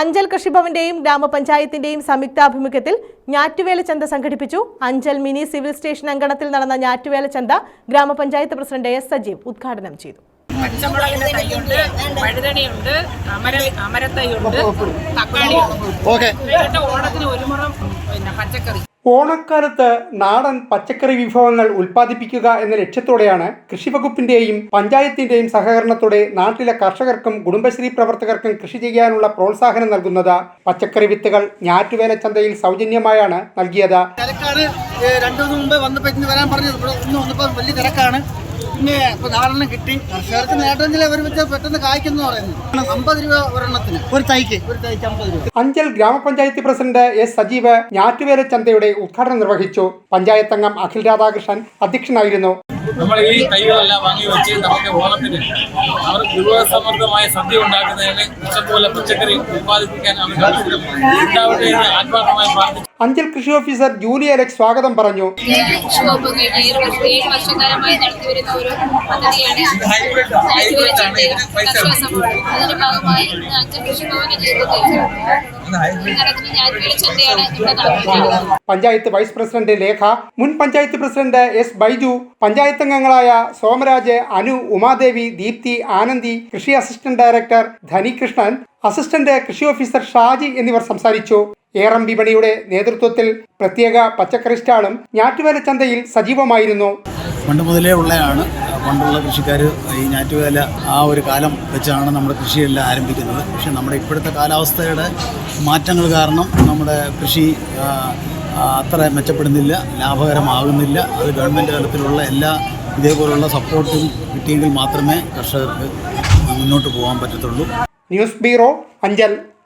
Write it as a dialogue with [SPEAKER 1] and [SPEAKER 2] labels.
[SPEAKER 1] അഞ്ചൽ കൃഷിഭവന്റെയും ഗ്രാമപഞ്ചായത്തിന്റെയും സംയുക്താഭിമുഖ്യത്തിൽ ഞാറ്റുവേല ചന്ത സംഘടിപ്പിച്ചു. അഞ്ചൽ മിനി സിവിൽ സ്റ്റേഷൻ അങ്കണത്തിൽ നടന്ന ഞാറ്റുവേല ചന്ത ഗ്രാമപഞ്ചായത്ത് പ്രസിഡന്റ് എസ് സജീവ് ഉദ്ഘാടനം ചെയ്തു.
[SPEAKER 2] പച്ചമുളകിന്റെ തൈയുണ്ട് വഴുതനയുണ്ട് അമര അമരത്തൈയുണ്ട് തക്കാളിയുണ്ട്
[SPEAKER 3] ഓക്കെ.
[SPEAKER 2] എന്നിട്ട് ഓണത്തിന് ഒരു മുറം പിന്നെ പച്ചക്കറി.
[SPEAKER 4] ഓണക്കാലത്ത് നാടൻ പച്ചക്കറി വിഭവങ്ങൾ ഉൽപ്പാദിപ്പിക്കുക എന്ന ലക്ഷ്യത്തോടെയാണ് കൃഷിവകുപ്പിന്റെയും പഞ്ചായത്തിന്റെയും സഹകരണത്തോടെ നാട്ടിലെ കർഷകർക്കും കുടുംബശ്രീ പ്രവർത്തകർക്കും കൃഷി ചെയ്യാനുള്ള പ്രോത്സാഹനം നൽകുന്നത് പച്ചക്കറി വിത്തുകൾ ഞാറ്റുവേല ചന്തയിൽ സൗജന്യമായാണ് നൽകിയത്.
[SPEAKER 3] തിരക്കാണ് രണ്ടു ദിവസം മുമ്പ് വന്നപ്പോൾ ഇന്ന് വരാൻ പറഞ്ഞത്. ഇവിടെ ഇന്ന് വന്നപ്പോൾ വലിയ തിരക്കാണ്. പിന്നെ ഇപ്പൊ നാലെണ്ണം കിട്ടി. കർഷകർക്ക് നേട്ടമെങ്കിൽ അവർ വെച്ച് പെട്ടെന്ന് കായ്ക്കുന്നു പറയുന്നത് അമ്പത് രൂപ ഒരെണ്ണത്തിന്. ഒരു തൈക്ക്. ഒരു തൈക്ക് അമ്പത് രൂപ.
[SPEAKER 4] അഞ്ചൽ ഗ്രാമപഞ്ചായത്ത് പ്രസിഡന്റ് എസ് സജീവ് ഞാറ്റുവേല ചന്തയുടെ ഉദ്ഘാടനം നിർവഹിച്ചു. പഞ്ചായത്ത് അംഗം അഖിൽ രാധാകൃഷ്ണൻ അധ്യക്ഷനായിരുന്നു.
[SPEAKER 5] നമ്മൾ ഈ തൈകളെല്ലാം വാങ്ങി വെച്ച് നമുക്ക് ഓണത്തിന് അവർ വിഭവസമൃദ്ധമായ സദ്യ ഉണ്ടാക്കുന്നതിന് ഇഷ്ടംപോലെ പച്ചക്കറി ഉത്പാദിപ്പിക്കാൻ അവർ ഉണ്ടാവട്ടെ എന്ന് ആത്മാർത്ഥമായി പ്രാർത്ഥിച്ചു.
[SPEAKER 4] അഞ്ചൽ കൃഷി ഓഫീസർ ജൂലി അലക്സ് സ്വാഗതം പറഞ്ഞു. പഞ്ചായത്ത് വൈസ് പ്രസിഡന്റ് ലേഖ മുൻ പഞ്ചായത്ത് പ്രസിഡന്റ് എസ് ബൈജു പഞ്ചായത്ത് അംഗങ്ങളായ സോമരാജ് അനു ഉമാദേവി ദീപ്തി ആനന്ദി കൃഷി അസിസ്റ്റന്റ് ഡയറക്ടർ ധനികൃഷ്ണൻ അസിസ്റ്റന്റ് കൃഷി ഓഫീസർ ഷാജി എന്നിവർ സംസാരിച്ചു. ഏറം വിപണിയുടെ നേതൃത്വത്തിൽ പ്രത്യേക പച്ചക്കറി സ്റ്റാളും ഞാറ്റുവേല ചന്തയിൽ സജീവമായിരുന്നു.
[SPEAKER 6] പണ്ട് മുതലേ ഉള്ളതാണ് പണ്ടുള്ള കൃഷിക്കാർ ഈ ഞാറ്റുവേല ആ ഒരു കാലം വെച്ചാണ് നമ്മുടെ കൃഷിയെല്ലാം ആരംഭിക്കുന്നത്. പക്ഷേ നമ്മുടെ ഇപ്പോഴത്തെ കാലാവസ്ഥയുടെ മാറ്റങ്ങൾ കാരണം നമ്മുടെ കൃഷി അത്ര മെച്ചപ്പെടുന്നില്ല ലാഭകരമാകുന്നില്ല. അത് ഗവൺമെന്റ് തലത്തിലുള്ള എല്ലാ ഇതേപോലുള്ള സപ്പോർട്ടും കിട്ടിയെങ്കിൽ മാത്രമേ കർഷകർക്ക് മുന്നോട്ട് പോകാൻ പറ്റത്തുള്ളൂ.
[SPEAKER 4] News bureau Anchal.